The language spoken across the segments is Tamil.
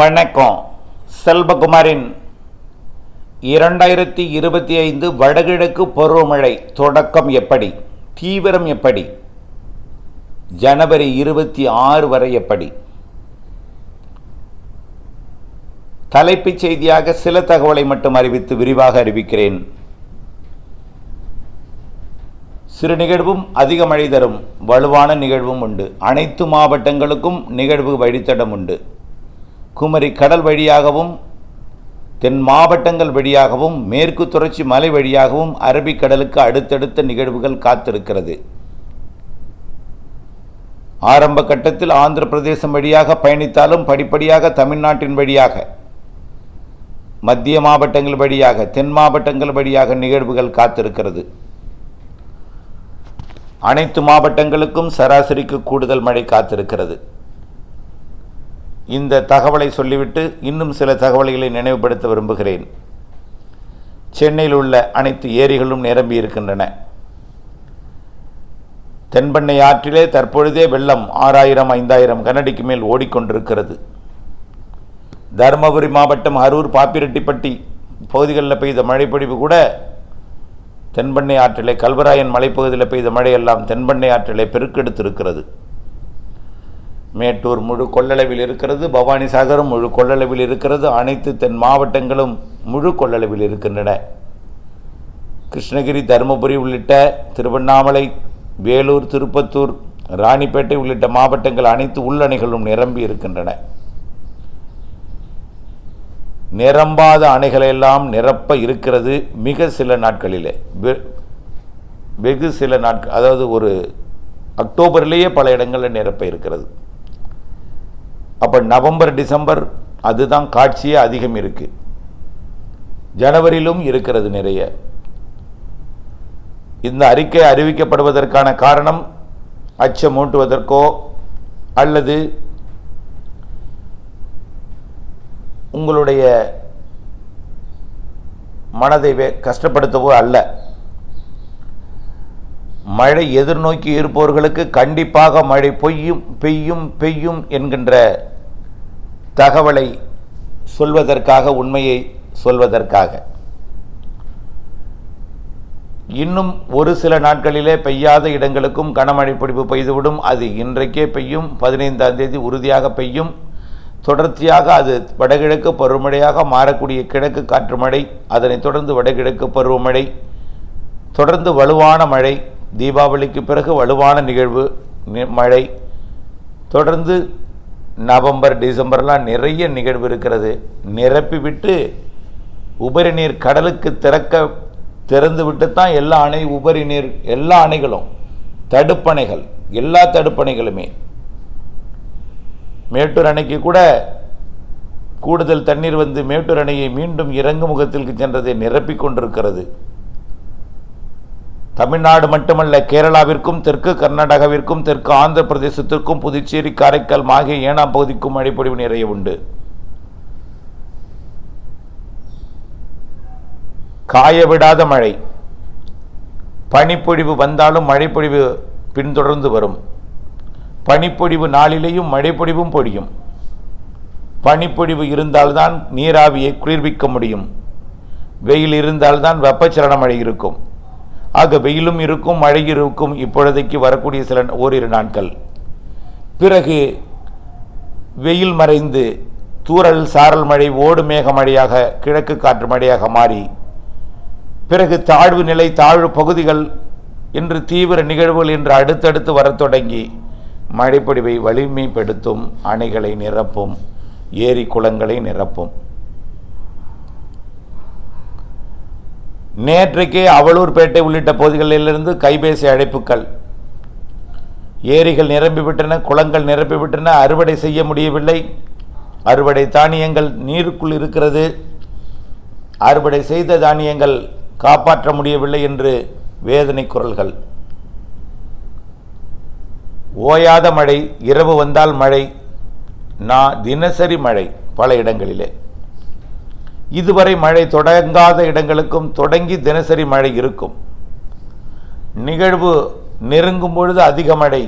வணக்கம். செல்வகுமாரின் இரண்டாயிரத்தி இருபத்தி ஐந்து வடகிழக்கு பருவமழை தொடக்கம் எப்படி? தீவிரம் எப்படி? ஜனவரி இருபத்தி ஆறு வரை எப்படி? தலைப்புச் செய்தியாக சில தகவலை மட்டும் அறிவித்து விரிவாக அறிவிக்கிறேன். சிறு நிகழ்வும் அதிக மழை தரும் வலுவான நிகழ்வும் உண்டு. அனைத்து மாவட்டங்களுக்கும் நிகழ்வு வழித்தடம் உண்டு. குமரி கடல் வழியாகவும் தென் மாவட்டங்கள் வழியாகவும் மேற்கு தொடர்ச்சி மலை வழியாகவும் அரபிக்கடலுக்கு அடுத்தடுத்த நிகழ்வுகள் காத்திருக்கிறது. ஆரம்ப கட்டத்தில் ஆந்திர பிரதேசம் வழியாக பயணித்தாலும் படிப்படியாக தமிழ்நாட்டின் வழியாக மத்திய மாவட்டங்கள் வழியாக தென் மாவட்டங்கள் வழியாக நிகழ்வுகள் காத்திருக்கிறது. அனைத்து மாவட்டங்களுக்கும் சராசரிக்கு கூடுதல் மழை காத்திருக்கிறது. இந்த தகவலை சொல்லிவிட்டு இன்னும் சில தகவல்களை நினைவுபடுத்த விரும்புகிறேன். சென்னையில் உள்ள அனைத்து ஏரிகளும் நிரம்பி இருக்கின்றன. தென்பெண்ணை ஆற்றிலே தற்பொழுதே வெள்ளம் ஆறாயிரம் ஐந்தாயிரம் கனடிக்கு மேல் ஓடிக்கொண்டிருக்கிறது. தருமபுரி மாவட்டம் அரூர் பாப்பிரெட்டிப்பட்டி பகுதிகளில் பெய்த மழைப்பொழிவு கூட தென்பெண்ணை ஆற்றிலே கல்வராயன் மலைப்பகுதியில் பெய்த மழையெல்லாம் தென்பெண்ணை ஆற்றிலே பெருக்கெடுத்திருக்கிறது. மேட்டூர் முழு கொள்ளளவில் இருக்கிறது பவானி சாகரும் முழு கொள்ளளவில் இருக்கிறது அனைத்து தென் மாவட்டங்களும் முழு கொள்ளளவில் இருக்கின்றன. கிருஷ்ணகிரி தருமபுரி உள்ளிட்ட திருவண்ணாமலை வேலூர் திருப்பத்தூர் ராணிப்பேட்டை உள்ளிட்ட மாவட்டங்கள் அனைத்து உள்ளணைகளும் நிரம்பி இருக்கின்றன. நிரம்பாத அணைகளெல்லாம் நிரப்ப இருக்கிறது மிக சில நாட்களிலே. வெ- வெகு சில நாட்கள் அதாவது ஒரு அக்டோபர்லேயே பல இடங்களில் நிரப்ப இருக்கிறது. அப்போ நவம்பர் டிசம்பர் அதுதான் காட்சியே அதிகம் இருக்குது ஜனவரியிலும் இருக்கிறது நிறைய. இந்த அறிக்கை அறிவிக்கப்படுவதற்கான காரணம் அச்சமூட்டுவதற்கோ அல்லது உங்களுடைய மனதை கஷ்டப்படுத்தவோ அல்ல. மழை எதிர்நோக்கி இருப்பவர்களுக்கு கண்டிப்பாக மழை பொய்யும் பெய்யும் பெய்யும் என்கின்ற தகவலை சொல்வதற்காக உண்மையை சொல்வதற்காக. இன்னும் ஒரு சில நாட்களிலே பெய்யாத இடங்களுக்கும் கனமழை பிடிப்பு பெய்துவிடும். அது இன்றைக்கே பெய்யும் பதினைந்தாம் தேதி உறுதியாக பெய்யும். தொடர்ச்சியாக அது வடகிழக்கு பருவமழையாக மாறக்கூடிய கிழக்கு காற்று மழை அதனைத் தொடர்ந்து வடகிழக்கு பருவமழை தொடர்ந்து வலுவான மழை தீபாவளிக்கு பிறகு வலுவான நிகழ்வு மழை தொடர்ந்து நவம்பர் டிசம்பர்லாம் நிறைய நிகழ்வு இருக்கிறது. நிரப்பிவிட்டு உபரி நீர் கடலுக்கு திறக்க திறந்து விட்டு தான் எல்லா அணை உபரி நீர் எல்லா அணைகளும் தடுப்பணைகள் எல்லா தடுப்பணைகளுமே. மேட்டூர் அணைக்கு கூட கூடுதல் தண்ணீர் வந்து மேட்டூர் அணையை மீண்டும் இறங்கு முகத்திற்கு சென்றதை நிரப்பிக் கொண்டிருக்கிறது. தமிழ்நாடு மட்டுமல்ல கேரளாவிற்கும் தெற்கு கர்நாடகாவிற்கும் தெற்கு ஆந்திர பிரதேசத்திற்கும் புதுச்சேரி காரைக்கால் மாகே ஏனாம் பகுதிக்கும் மழைப்பொழிவு நிறைய உண்டு. காய விடாத மழை. பனிப்பொழிவு வந்தாலும் மழைப்பொழிவு பின்தொடர்ந்து வரும். பனிப்பொழிவு நாளிலேயும் மழைப்பொழிவும் பொழியும். பனிப்பொழிவு இருந்தால்தான் நீராவியை குளிர்விக்க முடியும். வெயில் இருந்தால்தான் வெப்பச்சலன மழை இருக்கும். ஆக வெயிலும் இருக்கும் மழை இருக்கும். இப்பொழுதைக்கு வரக்கூடிய சில ஓரிரு நாட்கள். பிறகு வெயில் மறைந்து தூரல் சாரல் மழை ஓடு மேக மழையாக கிழக்கு காற்று மழையாக மாறி பிறகு தாழ்வு நிலை தாழ்வு பகுதிகள் என்று தீவிர நிகழ்வுகள் என்று அடுத்தடுத்து வரத் தொடங்கி மழைப்பொடிவை வலிமைப்படுத்தும் அணைகளை நிரப்பும் ஏரி குளங்களை நிரப்பும். நேற்றைக்கே அவலூர்பேட்டை உள்ளிட்ட பகுதிகளிலிருந்து கைபேசி அழைப்புகள். ஏரிகள் நிரம்பிவிட்டன குளங்கள் நிரம்பிவிட்டன அறுவடை செய்ய முடியவில்லை. அறுவடை தானியங்கள் நீருக்குள் இருக்கிறது. அறுவடை செய்த தானியங்கள் காப்பாற்ற முடியவில்லை என்று வேதனை குரல்கள். ஓயாத மழை இரவு வந்தால் மழை நான் தினசரி மழை பல இடங்களிலே. இதுவரை மழை தொடங்காத இடங்களுக்கும் தொடங்கி தினசரி மழை இருக்கும். நிகழ்வு நெருங்கும் பொழுது அதிக மழை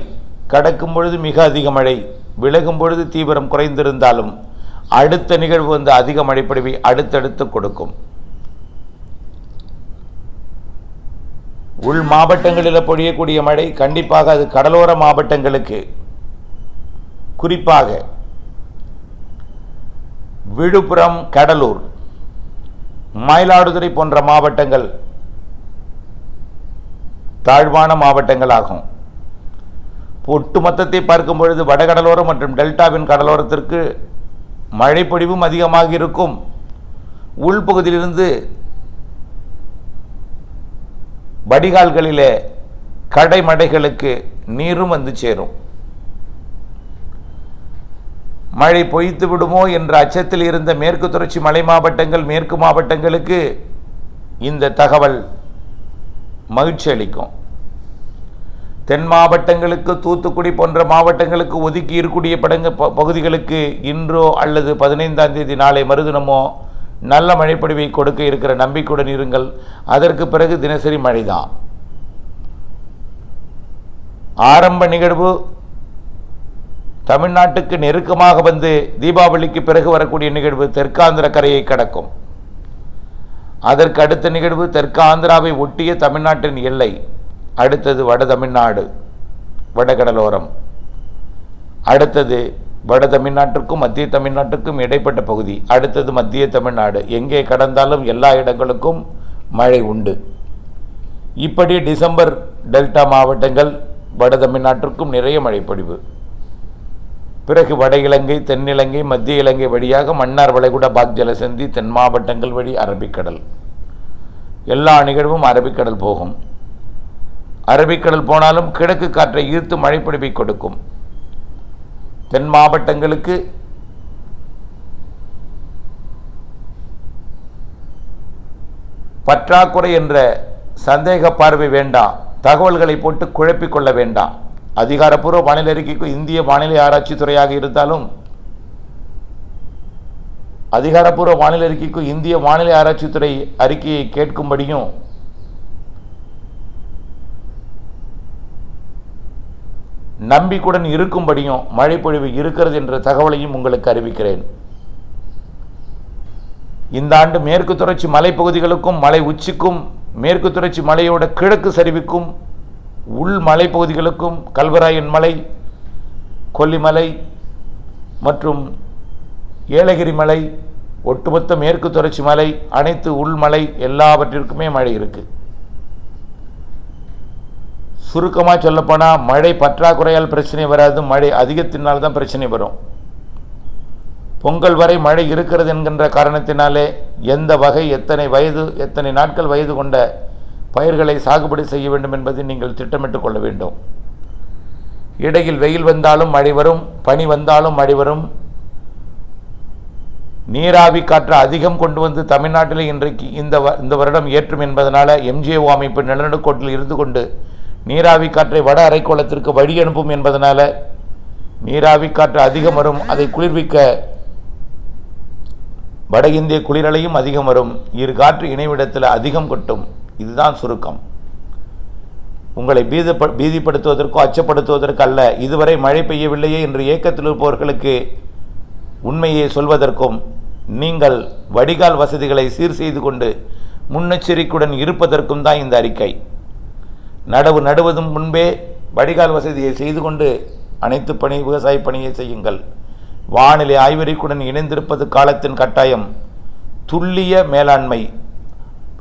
கடக்கும் பொழுது மிக அதிக மழை விலகும் பொழுது தீவிரம் குறைந்திருந்தாலும் அடுத்த நிகழ்வு வந்து அதிக மழைப்பொழிவை அடுத்தடுத்து கொடுக்கும். உள் மாவட்டங்களில் பொழியக்கூடிய மழை கண்டிப்பாக அது கடலோர மாவட்டங்களுக்கு. குறிப்பாக விழுப்புரம் கடலூர் மயிலாடுதுறை போன்ற மாவட்டங்கள் தாழ்வான மாவட்டங்கள் ஆகும் ஒட்டுமொத்தத்தை பார்க்கும் பொழுது வடகடலோரம் மற்றும் டெல்டாவின் கடலோரத்திற்கு மழைப்பொழிவும் அதிகமாக இருக்கும். உள்பகுதியிலிருந்து வடிகால்களிலே கடைமடைகளுக்கு நீரும் வந்து சேரும். மழை பொய்த்து விடுமோ என்ற அச்சத்தில் இருந்த மேற்கு தொடர்ச்சி மலை மாவட்டங்கள் மேற்கு மாவட்டங்களுக்கு இந்த தகவல் மகிழ்ச்சி அளிக்கும். தென் மாவட்டங்களுக்கு தூத்துக்குடி போன்ற மாவட்டங்களுக்கு ஒதுக்கி இருக்கக்கூடிய படங்க ப- பகுதிகளுக்கு இன்றோ அல்லது பதினைந்தாம் தேதி நாளை மறுதினமோ நல்ல மழைப்பொழிவை கொடுக்க இருக்கிற நம்பிக்கையுடன் இருங்கள். அதற்கு பிறகு தினசரி மழைதான். ஆரம்ப நிகழ்வு தமிழ்நாட்டுக்கு நெருக்கமாக வந்து தீபாவளிக்கு பிறகு வரக்கூடிய நிகழ்வு தெற்காந்திர கரையை கடக்கும். அதற்கு அடுத்த நிகழ்வு தெற்கு ஆந்திராவை ஒட்டிய தமிழ்நாட்டின் எல்லை அடுத்தது வட தமிழ்நாடு வடகடலோரம். அடுத்தது வட தமிழ்நாட்டிற்கும் மத்திய தமிழ்நாட்டுக்கும் இடைப்பட்ட பகுதி அடுத்தது மத்திய தமிழ்நாடு. எங்கே கடந்தாலும் எல்லா இடங்களுக்கும் மழை உண்டு. இப்படி டிசம்பர் டெல்டா மாவட்டங்கள் வட தமிழ்நாட்டிற்கும் நிறைய மழைப்பொழிவு. பிறகு வட இலங்கை தென்னிலங்கை மத்திய இலங்கை வழியாக மன்னார் வளைகுடா பாக் ஜலசந்தி தென் மாவட்டங்கள் வழி அரபிக்கடல். எல்லா நிகழ்வும் அரபிக்கடல் போகும். அரபிக்கடல் போனாலும் கிழக்கு காற்றை ஈர்த்து மழைப்பிடிப்பை கொடுக்கும். தென் மாவட்டங்களுக்கு பற்றாக்குறை என்ற சந்தேக பார்வை வேண்டாம். தகவல்களை போட்டு குழப்பிக்கொள்ள வேண்டாம். அதிகாரப்பூர்வ வானிலை அறிக்கைக்கு இந்திய வானிலை ஆராய்ச்சி துறையாக இருந்தாலும் அதிகாரப்பூர்வ வானிலை அறிக்கைக்கு இந்திய வானிலை ஆராய்ச்சி துறை அறிக்கையை கேட்கும்படியும் நம்பிக்குடன் இருக்கும்படியும் மழைப்பொழிவு இருக்கிறது என்ற தகவலையும் உங்களுக்கு அறிவிக்கிறேன். இந்த ஆண்டு மேற்கு தொடர்ச்சி மலைப்பகுதிகளுக்கும் மலை உச்சிக்கும் மேற்கு தொடர்ச்சி மலையோட கிழக்கு சரிவுக்கும் உள் மலைப்பகுதிகளுக்கும் கல்வராயன் மலை கொல்லிமலை மற்றும் ஏலகிரி மலை ஒட்டுமொத்த மேற்கு தொடர்ச்சி மலை அனைத்து உள்மலை எல்லாவற்றிற்குமே மழை இருக்குது சுருக்கமாக சொல்லப்போனால் மழை பற்றாக்குறையால் பிரச்சனை வராது மழை அதிகத்தினால் தான் பிரச்சனை வரும். பொங்கல் வரை மழை இருக்கிறது என்கின்ற காரணத்தினாலே எந்த வகை எத்தனை வயது எத்தனை நாட்கள் வயது கொண்ட பயிர்களை சாகுபடி செய்ய வேண்டும் என்பதை நீங்கள் திட்டமிட்டுக் கொள்ள வேண்டும். இடையில் வெயில் வந்தாலும் மழை வரும் பனி வந்தாலும் மழை வரும். நீராவி காற்று அதிகம் கொண்டு வந்து தமிழ்நாட்டில் இன்றைக்கு இந்த வ- இந்த வருடம் ஏற்றும் என்பதனால் எம்ஜிஓ அமைப்பு நிலநடுக்கோட்டில் இருந்து கொண்டு நீராவி காற்றை வட அரைக்கோளத்திற்கு வழி அனுப்பும் என்பதனால் நீராவி காற்று அதிகம் வரும் அதை குளிர்விக்க வட இந்திய குளிரலையும் அதிகம் வரும். இரு காற்று இணைவிடத்தில் அதிகம் கொட்டும். இதுதான் சுருக்கம். உங்களை பீதப்ப பீதிப்படுத்துவதற்கோ அச்சப்படுத்துவதற்கு அல்ல இதுவரை மழை பெய்யவில்லையே என்று ஏக்கத்தில் இருப்பவர்களுக்கு உண்மையை சொல்வதற்கும் நீங்கள் வடிகால் வசதிகளை சீர் செய்து கொண்டு முன்னெச்சரிக்கையுடன் இருப்பதற்கும் தான் இந்த அறிக்கை. நடவு நடுவதும் முன்பே வடிகால் வசதியை செய்து கொண்டு அனைத்து பணி விவசாய பணியை செய்யுங்கள். வானிலை ஆய்வறிக்குடன் இணைந்திருப்பது காலத்தின் கட்டாயம். துல்லிய மேலாண்மை.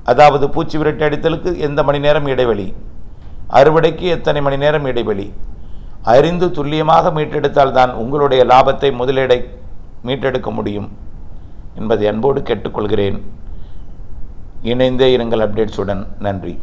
அதாவது பூச்சி விரட்டி அடித்தலுக்கு எந்த மணி நேரம் இடைவெளி? அறுவடைக்கு எத்தனை மணி நேரம் இடைவெளி? அறிந்து துல்லியமாக மீட்டெடுத்தால் தான் உங்களுடைய லாபத்தை முதலீடை மீட்டெடுக்க முடியும். என்பதை அன்போடு கேட்டுக்கொள்கிறேன். இணைந்தே இருங்கள் அப்டேட்ஸுடன். நன்றி.